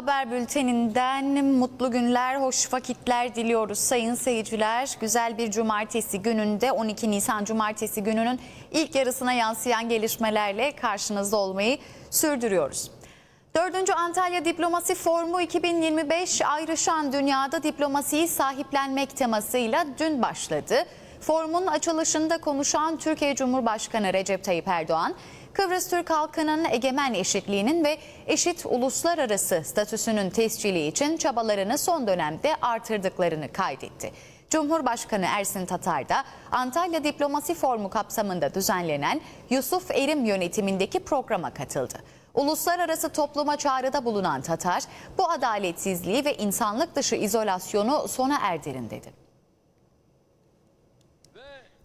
Haber bülteninden mutlu günler, hoş vakitler diliyoruz sayın seyirciler. Güzel bir cumartesi gününde 12 Nisan cumartesi gününün ilk yarısına yansıyan gelişmelerle karşınızda olmayı sürdürüyoruz. 4. Antalya Diplomasi Forumu 2025 ayrışan dünyada diplomasiyi sahiplenmek temasıyla dün başladı. Forumun açılışında konuşan Türkiye Cumhurbaşkanı Recep Tayyip Erdoğan, Kıbrıs Türk halkının egemen eşitliğinin ve eşit uluslararası statüsünün tescili için çabalarını son dönemde artırdıklarını kaydetti. Cumhurbaşkanı Ersin Tatar da Antalya Diplomasi Forumu kapsamında düzenlenen Yusuf Erim yönetimindeki programa katıldı. Uluslararası topluma çağrıda bulunan Tatar, bu adaletsizliği ve insanlık dışı izolasyonu sona erdirin dedi.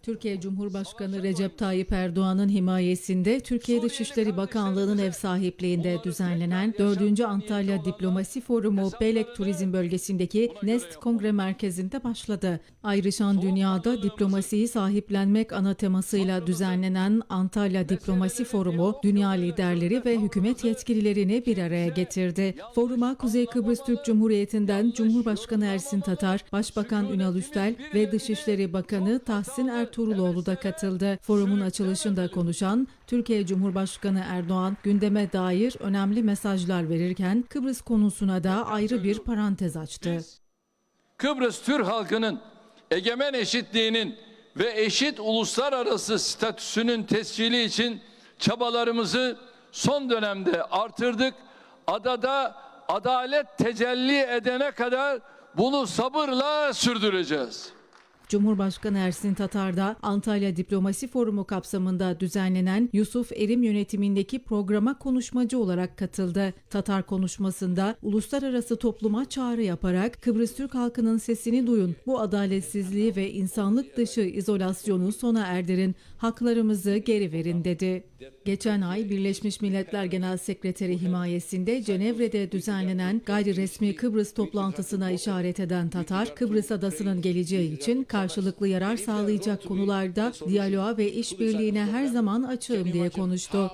Türkiye Cumhurbaşkanı Recep Tayyip Erdoğan'ın himayesinde Türkiye Dışişleri Bakanlığı'nın ev sahipliğinde düzenlenen 4. Antalya Diplomasi Forumu Belek Turizm Bölgesi'ndeki Nest Kongre Merkezi'nde başladı. Ayrışan dünyada diplomasiyi sahiplenmek ana temasıyla düzenlenen Antalya Diplomasi Forumu dünya liderleri ve hükümet yetkililerini bir araya getirdi. Foruma Kuzey Kıbrıs Türk Cumhuriyeti'nden Cumhurbaşkanı Ersin Tatar, Başbakan Ünal Üstel ve Dışişleri Bakanı Tahsin Ertuğruloğlu da katıldı. Forumun açılışında konuşan Türkiye Cumhurbaşkanı Erdoğan gündeme dair önemli mesajlar verirken Kıbrıs konusuna da ayrı bir parantez açtı. Kıbrıs Türk halkının egemen eşitliğinin ve eşit uluslararası statüsünün tescili için çabalarımızı son dönemde artırdık. Adada adalet tecelli edene kadar bunu sabırla sürdüreceğiz. Cumhurbaşkanı Ersin Tatar da Antalya Diplomasi Forumu kapsamında düzenlenen Yusuf Erim yönetimindeki programa konuşmacı olarak katıldı. Tatar konuşmasında uluslararası topluma çağrı yaparak Kıbrıs Türk halkının sesini duyun, bu adaletsizliği ve insanlık dışı izolasyonu sona erdirin, haklarımızı geri verin dedi. Geçen ay Birleşmiş Milletler Genel Sekreteri himayesinde Cenevre'de düzenlenen gayri resmi Kıbrıs toplantısına işaret eden Tatar, Kıbrıs adasının geleceği için karşılıklı yarar sağlayacak konularda diyaloğa ve işbirliğine her zaman açığım diye konuştu.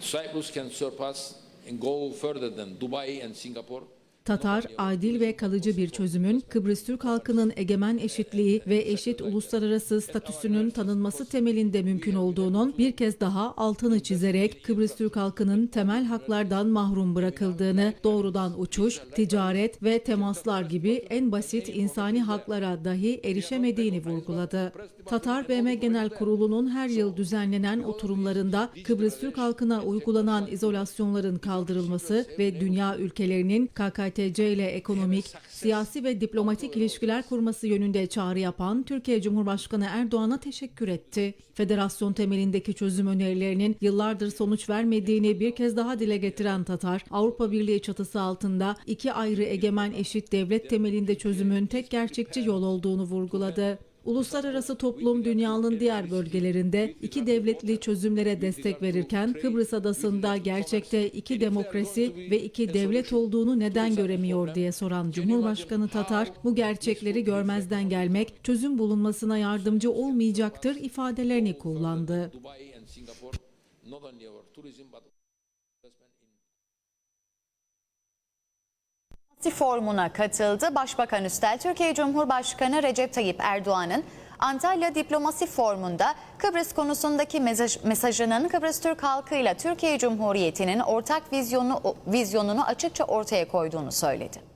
Cyprus can surpass and go further than Dubai and Singapore. Tatar, adil ve kalıcı bir çözümün Kıbrıs Türk halkının egemen eşitliği ve eşit uluslararası statüsünün tanınması temelinde mümkün olduğunun bir kez daha altını çizerek Kıbrıs Türk halkının temel haklardan mahrum bırakıldığını, doğrudan uçuş, ticaret ve temaslar gibi en basit insani haklara dahi erişemediğini vurguladı. Tatar BM Genel Kurulu'nun her yıl düzenlenen oturumlarında Kıbrıs Türk halkına uygulanan izolasyonların kaldırılması ve dünya ülkelerinin KKTC ile ekonomik, siyasi ve diplomatik ilişkiler kurması yönünde çağrı yapan Türkiye Cumhurbaşkanı Erdoğan'a teşekkür etti. Federasyon temelindeki çözüm önerilerinin yıllardır sonuç vermediğini bir kez daha dile getiren Tatar, Avrupa Birliği çatısı altında iki ayrı egemen eşit devlet temelinde çözümün tek gerçekçi yol olduğunu vurguladı. Uluslararası toplum dünyanın diğer bölgelerinde iki devletli çözümlere destek verirken Kıbrıs adasında gerçekte iki demokrasi ve iki devlet olduğunu neden göremiyor diye soran Cumhurbaşkanı Tatar bu gerçekleri görmezden gelmek çözüm bulunmasına yardımcı olmayacaktır ifadelerini kullandı. Forumu'na katıldı. Başbakan Üstel, Türkiye Cumhurbaşkanı Recep Tayyip Erdoğan'ın Antalya Diplomasi Forumu'nda Kıbrıs konusundaki mesaj, mesajının Kıbrıs Türk halkıyla Türkiye Cumhuriyeti'nin ortak vizyonu, vizyonunu açıkça ortaya koyduğunu söyledi.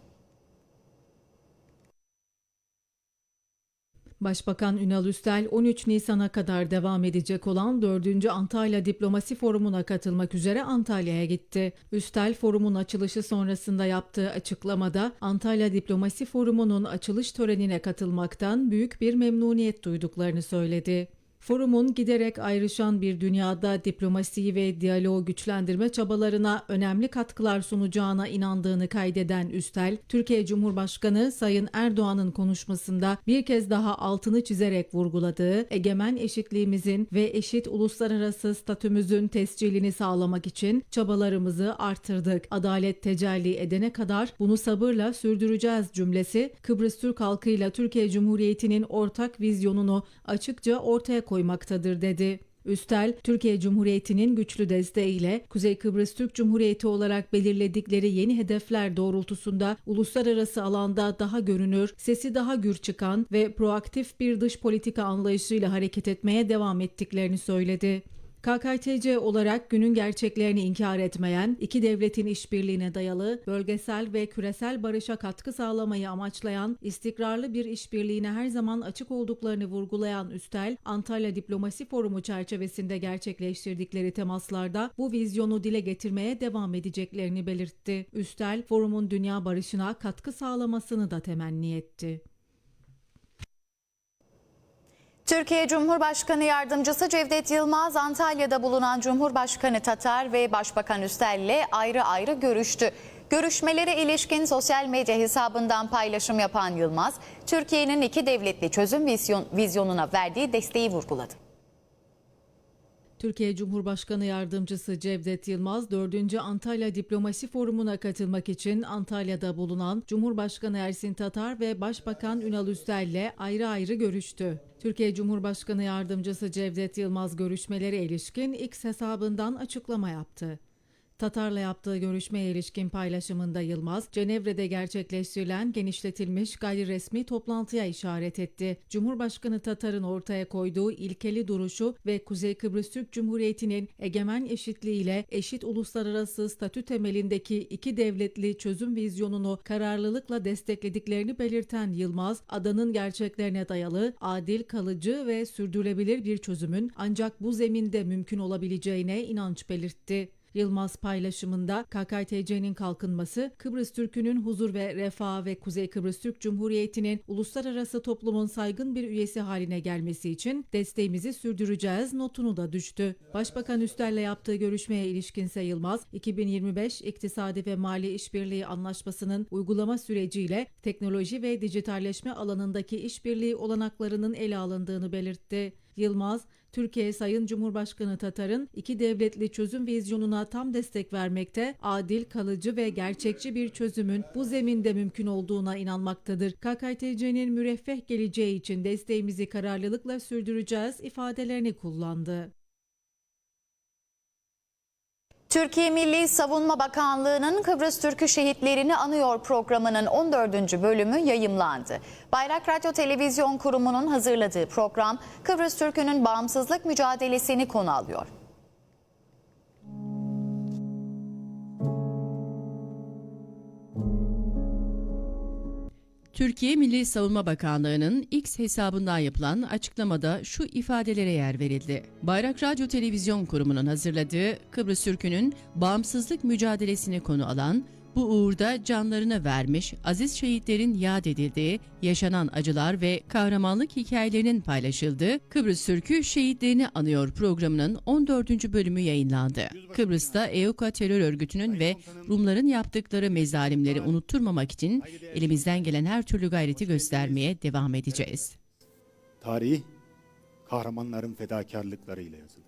Başbakan Ünal Üstel 13 Nisan'a kadar devam edecek olan 4. Antalya Diplomasi Forumu'na katılmak üzere Antalya'ya gitti. Üstel forumun açılışı sonrasında yaptığı açıklamada Antalya Diplomasi Forumu'nun açılış törenine katılmaktan büyük bir memnuniyet duyduklarını söyledi. Forumun giderek ayrışan bir dünyada diplomasiyi ve diyaloğu güçlendirme çabalarına önemli katkılar sunacağına inandığını kaydeden Üstel, Türkiye Cumhurbaşkanı Sayın Erdoğan'ın konuşmasında bir kez daha altını çizerek vurguladığı egemen eşitliğimizin ve eşit uluslararası statümüzün tescilini sağlamak için çabalarımızı artırdık. Adalet tecelli edene kadar bunu sabırla sürdüreceğiz cümlesi Kıbrıs Türk halkıyla Türkiye Cumhuriyeti'nin ortak vizyonunu açıkça ortaya koymaktadır dedi. Üstel, Türkiye Cumhuriyeti'nin güçlü desteğiyle Kuzey Kıbrıs Türk Cumhuriyeti olarak belirledikleri yeni hedefler doğrultusunda uluslararası alanda daha görünür, sesi daha gür çıkan ve proaktif bir dış politika anlayışıyla hareket etmeye devam ettiklerini söyledi. KKTC olarak günün gerçeklerini inkar etmeyen, iki devletin işbirliğine dayalı, bölgesel ve küresel barışa katkı sağlamayı amaçlayan, istikrarlı bir işbirliğine her zaman açık olduklarını vurgulayan Üstel, Antalya Diplomasi Forumu çerçevesinde gerçekleştirdikleri temaslarda bu vizyonu dile getirmeye devam edeceklerini belirtti. Üstel, forumun dünya barışına katkı sağlamasını da temenni etti. Türkiye Cumhurbaşkanı Yardımcısı Cevdet Yılmaz Antalya'da bulunan Cumhurbaşkanı Tatar ve Başbakan Üstel ile ayrı ayrı görüştü. Görüşmelere ilişkin sosyal medya hesabından paylaşım yapan Yılmaz, Türkiye'nin iki devletli çözüm vizyon, vizyonuna verdiği desteği vurguladı. Türkiye Cumhurbaşkanı Yardımcısı Cevdet Yılmaz 4. Antalya Diplomasi Forumu'na katılmak için Antalya'da bulunan Cumhurbaşkanı Ersin Tatar ve Başbakan Ünal Üstel ile ayrı ayrı görüştü. Türkiye Cumhurbaşkanı Yardımcısı Cevdet Yılmaz görüşmelere ilişkin X hesabından açıklama yaptı. Tatar'la yaptığı görüşmeye ilişkin paylaşımında Yılmaz, Cenevre'de gerçekleştirilen genişletilmiş gayri resmi toplantıya işaret etti. Cumhurbaşkanı Tatar'ın ortaya koyduğu ilkeli duruşu ve Kuzey Kıbrıs Türk Cumhuriyeti'nin egemen eşitliğiyle eşit uluslararası statü temelindeki iki devletli çözüm vizyonunu kararlılıkla desteklediklerini belirten Yılmaz, adanın gerçeklerine dayalı, adil, kalıcı ve sürdürülebilir bir çözümün ancak bu zeminde mümkün olabileceğine inanç belirtti. Yılmaz paylaşımında KKTC'nin kalkınması, Kıbrıs Türk'ünün huzur ve refah ve Kuzey Kıbrıs Türk Cumhuriyeti'nin uluslararası toplumun saygın bir üyesi haline gelmesi için desteğimizi sürdüreceğiz notunu da düştü. Başbakan Üstel'le yaptığı görüşmeye ilişkinse Yılmaz, 2025 İktisadi ve Mali İşbirliği Anlaşması'nın uygulama süreciyle teknoloji ve dijitalleşme alanındaki işbirliği olanaklarının ele alındığını belirtti. Yılmaz, Türkiye Sayın Cumhurbaşkanı Tatar'ın iki devletli çözüm vizyonuna tam destek vermekte, adil, kalıcı ve gerçekçi bir çözümün bu zeminde mümkün olduğuna inanmaktadır. KKTC'nin müreffeh geleceği için desteğimizi kararlılıkla sürdüreceğiz ifadelerini kullandı. Türkiye Milli Savunma Bakanlığı'nın Kıbrıs Türk'ü şehitlerini anıyor programının 14. bölümü yayımlandı. Bayrak Radyo Televizyon Kurumu'nun hazırladığı program Kıbrıs Türk'ünün bağımsızlık mücadelesini konu alıyor. Türkiye Milli Savunma Bakanlığı'nın X hesabından yapılan açıklamada şu ifadelere yer verildi. Bayrak Radyo Televizyon Kurumu'nun hazırladığı Kıbrıs Türk'ünün bağımsızlık mücadelesini konu alan bu uğurda canlarını vermiş aziz şehitlerin yad edildiği, yaşanan acılar ve kahramanlık hikayelerinin paylaşıldığı Kıbrıs Türk'ü şehitlerini anıyor programının 14. bölümü yayınlandı. Kıbrıs'ta EUKA terör örgütünün ve Rumların yaptıkları mezalimleri unutturmamak için elimizden gelen her türlü gayreti göstermeye devam edeceğiz. Tarih kahramanların fedakarlıklarıyla yazılır.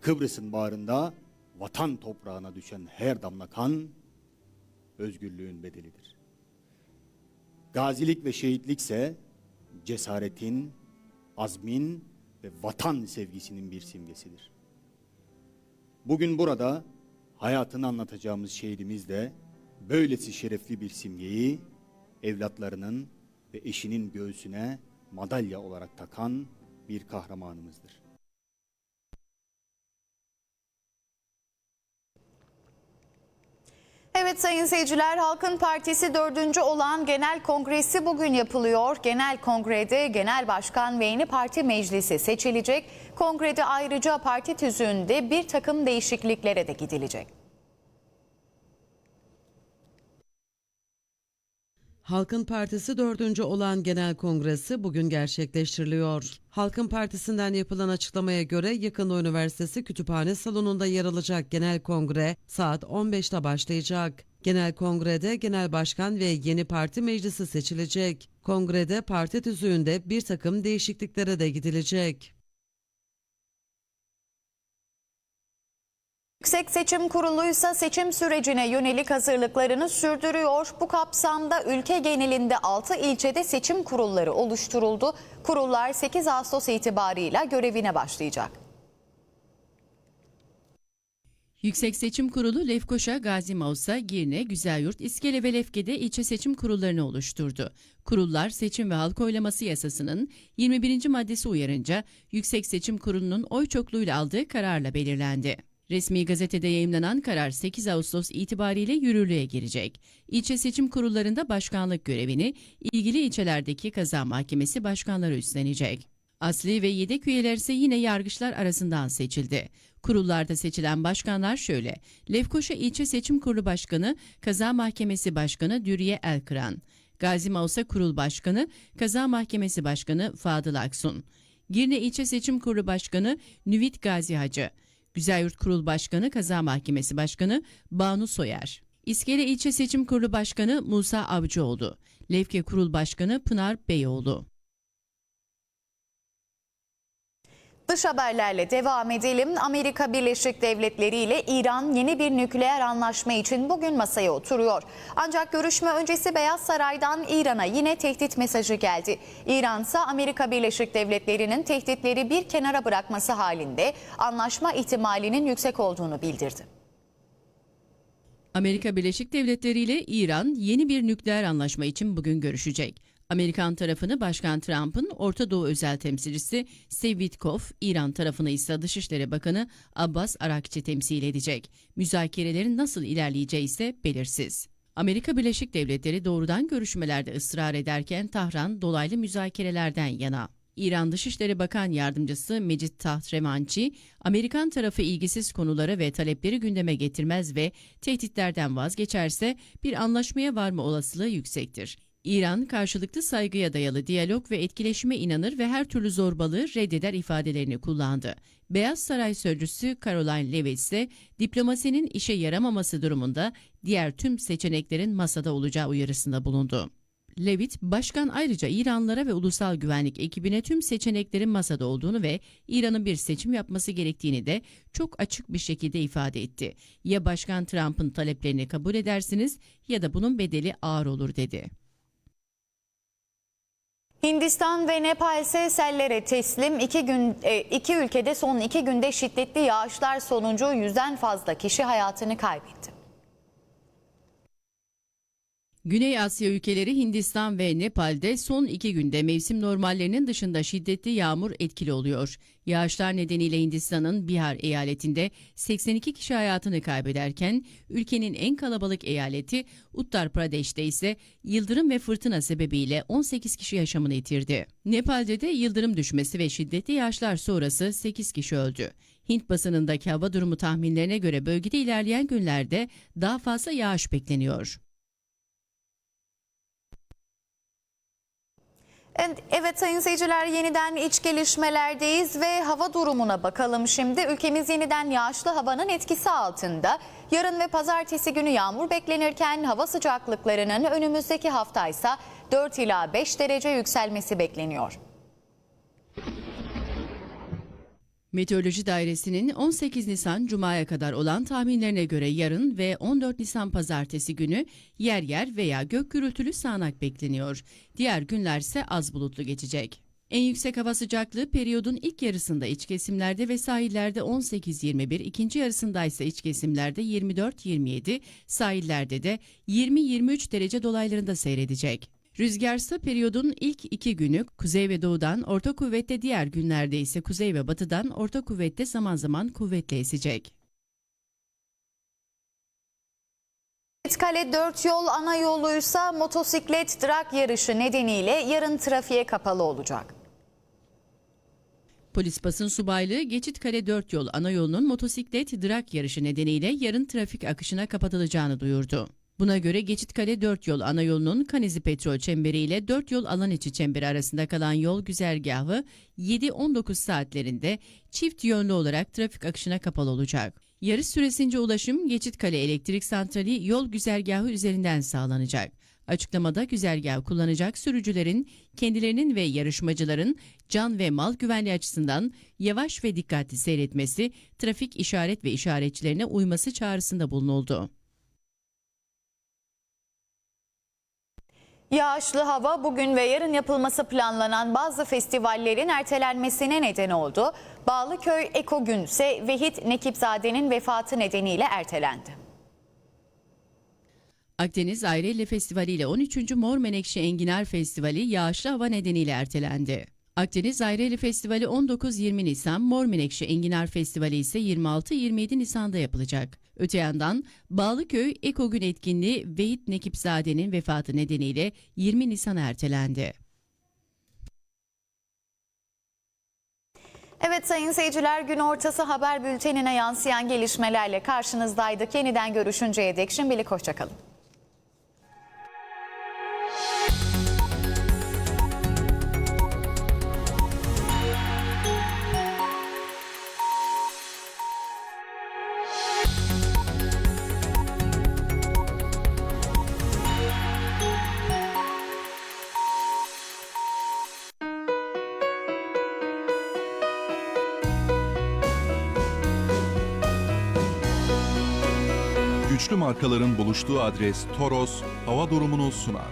Kıbrıs'ın bağrında vatan toprağına düşen her damla kan özgürlüğün bedelidir. Gazilik ve şehitlikse cesaretin, azmin ve vatan sevgisinin bir simgesidir. Bugün burada hayatını anlatacağımız şehidimiz de böylesi şerefli bir simgeyi evlatlarının ve eşinin göğsüne madalya olarak takan bir kahramanımızdır. Evet sayın seyirciler Halkın Partisi dördüncü olan genel kongresi bugün yapılıyor. Genel kongrede genel başkan ve yeni parti meclisi seçilecek. Kongrede ayrıca parti tüzüğünde bir takım değişikliklere de gidilecek. Halkın Partisi dördüncü olan genel kongresi bugün gerçekleştiriliyor. Halkın Partisi'nden yapılan açıklamaya göre Yakın Üniversitesi Kütüphane Salonu'nda yer alacak genel kongre saat 15'te başlayacak. Genel kongrede genel başkan ve yeni parti meclisi seçilecek. Kongrede parti tüzüğünde bir takım değişikliklere de gidilecek. Yüksek Seçim Kurulu ise seçim sürecine yönelik hazırlıklarını sürdürüyor. Bu kapsamda ülke genelinde 6 ilçede seçim kurulları oluşturuldu. Kurullar 8 Ağustos itibarıyla görevine başlayacak. Yüksek Seçim Kurulu Lefkoşa, Gazi Mausa, Girne, Güzelyurt, İskele ve Lefke'de ilçe seçim kurullarını oluşturdu. Kurullar seçim ve halk oylaması yasasının 21. maddesi uyarınca Yüksek Seçim Kurulu'nun oy çokluğuyla aldığı kararla belirlendi. Resmi gazetede yayımlanan karar 8 Ağustos itibariyle yürürlüğe girecek. İlçe seçim kurullarında başkanlık görevini ilgili ilçelerdeki kaza mahkemesi başkanları üstlenecek. Asli ve yedek üyeler ise yine yargıçlar arasından seçildi. Kurullarda seçilen başkanlar şöyle. Lefkoşa İlçe Seçim Kurulu Başkanı, Kaza Mahkemesi Başkanı Dürüye Elkıran. Gazi Mausa Kurul Başkanı, Kaza Mahkemesi Başkanı Fadıl Aksun. Girne İlçe Seçim Kurulu Başkanı Nüvit Gazi Hacı. Güzelyurt Kurul Başkanı, Kaza Mahkemesi Başkanı Banu Soyer. İskele İlçe Seçim Kurulu Başkanı Musa Avcıoğlu. Lefke Kurul Başkanı Pınar Beyoğlu. Dış haberlerle devam edelim. Amerika Birleşik Devletleri ile İran yeni bir nükleer anlaşma için bugün masaya oturuyor. Ancak görüşme öncesi Beyaz Saray'dan İran'a yine tehdit mesajı geldi. İran ise Amerika Birleşik Devletleri'nin tehditleri bir kenara bırakması halinde anlaşma ihtimalinin yüksek olduğunu bildirdi. Amerika Birleşik Devletleri ile İran yeni bir nükleer anlaşma için bugün görüşecek. Amerikan tarafını Başkan Trump'ın Orta Doğu özel temsilcisi Steve Witkoff, İran tarafını ise Dışişleri Bakanı Abbas Arakçı temsil edecek. Müzakerelerin nasıl ilerleyeceği ise belirsiz. Amerika Birleşik Devletleri doğrudan görüşmelerde ısrar ederken Tahran dolaylı müzakerelerden yana. İran Dışişleri Bakan Yardımcısı Mecit Tahtrevanci, Amerikan tarafı ilgisiz konuları ve talepleri gündeme getirmez ve tehditlerden vazgeçerse bir anlaşmaya varma olasılığı yüksektir. İran, karşılıklı saygıya dayalı diyalog ve etkileşime inanır ve her türlü zorbalığı reddeder ifadelerini kullandı. Beyaz Saray Sözcüsü Caroline Levitt ise diplomasinin işe yaramaması durumunda diğer tüm seçeneklerin masada olacağı uyarısında bulundu. Levitt, başkan ayrıca İranlara ve ulusal güvenlik ekibine tüm seçeneklerin masada olduğunu ve İran'ın bir seçim yapması gerektiğini de çok açık bir şekilde ifade etti. Ya Başkan Trump'ın taleplerini kabul edersiniz ya da bunun bedeli ağır olur dedi. Hindistan ve Nepal ise sellere teslim iki, gün, e, iki ülkede son iki günde şiddetli yağışlar sonucu yüzden fazla kişi hayatını kaybetti. Güney Asya ülkeleri Hindistan ve Nepal'de son iki günde mevsim normallerinin dışında şiddetli yağmur etkili oluyor. Yağışlar nedeniyle Hindistan'ın Bihar eyaletinde 82 kişi hayatını kaybederken ülkenin en kalabalık eyaleti Uttar Pradesh'te ise yıldırım ve fırtına sebebiyle 18 kişi yaşamını yitirdi. Nepal'de de yıldırım düşmesi ve şiddetli yağışlar sonrası 8 kişi öldü. Hint basınındaki hava durumu tahminlerine göre bölgede ilerleyen günlerde daha fazla yağış bekleniyor. Evet, sayın seyirciler yeniden iç gelişmelerdeyiz ve hava durumuna bakalım şimdi. Ülkemiz yeniden yağışlı havanın etkisi altında. Yarın ve pazartesi günü yağmur beklenirken hava sıcaklıklarının önümüzdeki hafta ise 4 ila 5 derece yükselmesi bekleniyor. Meteoroloji Dairesi'nin 18 Nisan Cuma'ya kadar olan tahminlerine göre yarın ve 14 Nisan Pazartesi günü yer yer veya gök gürültülü sağanak bekleniyor. Diğer günler ise az bulutlu geçecek. En yüksek hava sıcaklığı periyodun ilk yarısında iç kesimlerde ve sahillerde 18-21, ikinci yarısında ise iç kesimlerde 24-27, sahillerde de 20-23 derece dolaylarında seyredecek. Rüzgarsa periyodun ilk iki günü kuzey ve doğudan orta kuvvette diğer günlerde ise kuzey ve batıdan orta kuvvette zaman zaman kuvvetle esecek. Kale 4 yol ana yoluysa motosiklet drag yarışı nedeniyle yarın trafiğe kapalı olacak. Polis basın subaylığı Geçitkale 4 yol ana yolunun motosiklet drag yarışı nedeniyle yarın trafik akışına kapatılacağını duyurdu. Buna göre Geçitkale 4 yol ana yolunun Kanizi Petrol Çemberi ile 4 yol alan içi çemberi arasında kalan yol güzergahı 7-19 saatlerinde çift yönlü olarak trafik akışına kapalı olacak. Yarış süresince ulaşım Geçitkale Elektrik Santrali yol güzergahı üzerinden sağlanacak. Açıklamada güzergah kullanacak sürücülerin kendilerinin ve yarışmacıların can ve mal güvenliği açısından yavaş ve dikkatli seyretmesi, trafik işaret ve işaretçilerine uyması çağrısında bulunuldu. Yağışlı hava bugün ve yarın yapılması planlanan bazı festivallerin ertelenmesine neden oldu. Bağlıköy Eko Gün ise Vehit Nekipzade'nin vefatı nedeniyle ertelendi. Akdeniz Ayrelli Festivali ile 13. Mor Menekşe Enginar Festivali yağışlı hava nedeniyle ertelendi. Akdeniz Ayrelli Festivali 19-20 Nisan, Mor Menekşe Enginar Festivali ise 26-27 Nisan'da yapılacak. Öte yandan Bağlıköy Eko Gün etkinliği Vehit Nekipzade'nin vefatı nedeniyle 20 Nisan'a ertelendi. Evet sayın seyirciler gün ortası haber bültenine yansıyan gelişmelerle karşınızdaydık. Yeniden görüşünceye dek şimdilik hoşçakalın. Markaların buluştuğu adres Toros hava durumunu sunar.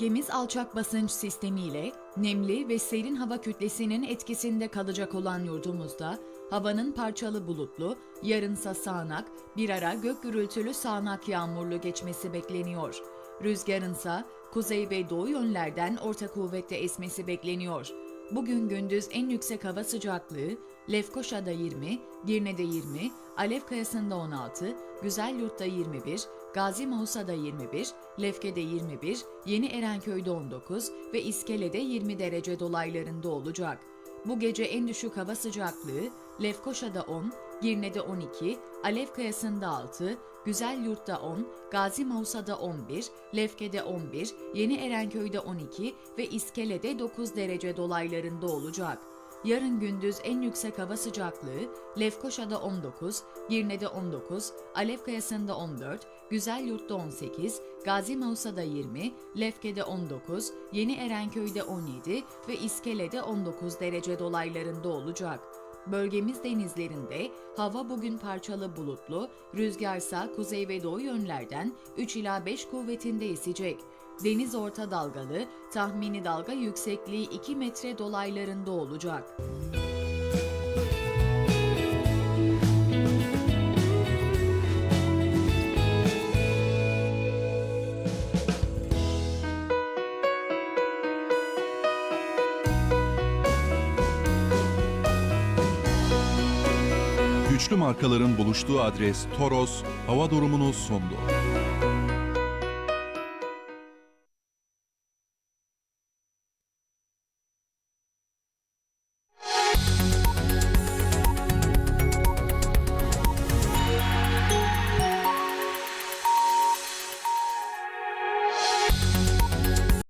Bölgemiz alçak basınç sistemiyle nemli ve serin hava kütlesinin etkisinde kalacak olan yurdumuzda havanın parçalı bulutlu, yarınsa sağanak, bir ara gök gürültülü sağanak yağmurlu geçmesi bekleniyor. Rüzgarınsa kuzey ve doğu yönlerden orta kuvvette esmesi bekleniyor. Bugün gündüz en yüksek hava sıcaklığı Lefkoşa'da 20, Girne'de 20, Alev Kayası'nda 16, Güzelyurt'ta 21, Gazi Mausa'da 21, Lefke'de 21, Yeni Erenköy'de 19 ve İskele'de 20 derece dolaylarında olacak. Bu gece en düşük hava sıcaklığı Lefkoşa'da 10, Girne'de 12, Alefkayası'nda 6, Güzel Yurt'ta 10, Gazi Mausa'da 11, Lefke'de 11, Yeni Erenköy'de 12 ve İskele'de 9 derece dolaylarında olacak. Yarın gündüz en yüksek hava sıcaklığı Lefkoşa'da 19, Girne'de 19, Alefkayası'nda 14, Güzel Yurt'ta 18, Gazi Mausa'da 20, Lefke'de 19, Yeni Erenköy'de 17 ve İskele'de 19 derece dolaylarında olacak. Bölgemiz denizlerinde hava bugün parçalı bulutlu, rüzgarsa kuzey ve doğu yönlerden 3 ila 5 kuvvetinde esecek. Deniz orta dalgalı, tahmini dalga yüksekliği 2 metre dolaylarında olacak. Müzik Güçlü markaların buluştuğu adres Toros hava durumunu sundu.